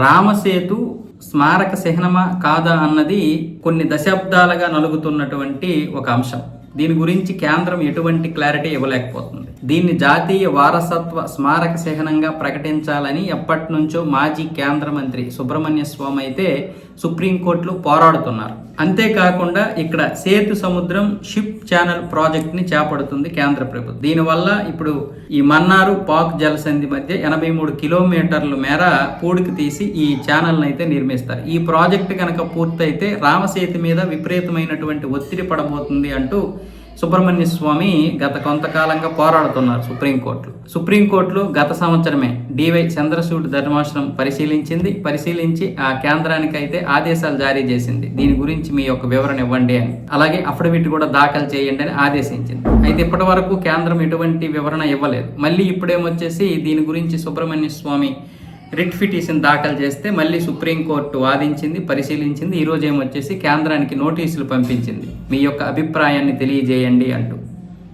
రామసేతు స్మారక చిహ్నమా కాదా అన్నది కొన్ని దశాబ్దాలుగా నలుగుతున్నటువంటి ఒక అంశం. దీని గురించి కేంద్రం ఎటువంటి క్లారిటీ ఇవ్వలేకపోతుంది. దీన్ని జాతీయ వారసత్వ స్మారక చిహ్నంగా ప్రకటించాలని ఎప్పటి నుంచో మాజీ కేంద్ర మంత్రి సుబ్రహ్మణ్య స్వామి అయితే సుప్రీంకోర్టులో పోరాడుతున్నారు. అంతేకాకుండా ఇక్కడ సేతు సముద్రం షిప్ ఛానల్ ప్రాజెక్ట్ని చేపడుతుంది కేంద్ర ప్రభుత్వం. దీనివల్ల ఇప్పుడు ఈ మన్నారు పాక్ జలసంధి మధ్య ఎనభై మూడు కిలోమీటర్ల మేర పూడికి తీసి ఈ ఛానల్ని అయితే నిర్మిస్తారు. ఈ ప్రాజెక్ట్ కనుక పూర్తయితే రామసేతు మీద విపరీతమైనటువంటి ఒత్తిడి పడబోతుంది అంటూ సుబ్రహ్మణ్య స్వామి గత కొంతకాలంగా పోరాడుతున్నారు సుప్రీంకోర్టులో. సుప్రీంకోర్టులో గత సంవత్సరమే డివై చంద్రచూడ్ ధర్మాసనం పరిశీలించింది. పరిశీలించి ఆ కేంద్రానికి అయితే ఆదేశాలు జారీ చేసింది. దీని గురించి మీ యొక్క వివరణ ఇవ్వండి అని. అలాగే అఫిడవిట్ కూడా దాఖలు చేయండి అని ఆదేశించింది. అయితే ఇప్పటి వరకు కేంద్రం ఎటువంటి వివరణ ఇవ్వలేదు. మళ్ళీ ఇప్పుడేమొచ్చేసి దీని గురించి సుబ్రహ్మణ్య స్వామి రిట్ పిటిషన్ దాఖలు చేస్తే మళ్ళీ సుప్రీంకోర్టు వాదించింది పరిశీలించింది. ఈరోజు ఏమొచ్చేసి కేంద్రానికి నోటీసులు పంపించింది. మీ యొక్క అభిప్రాయాన్ని తెలియజేయండి అంటూ.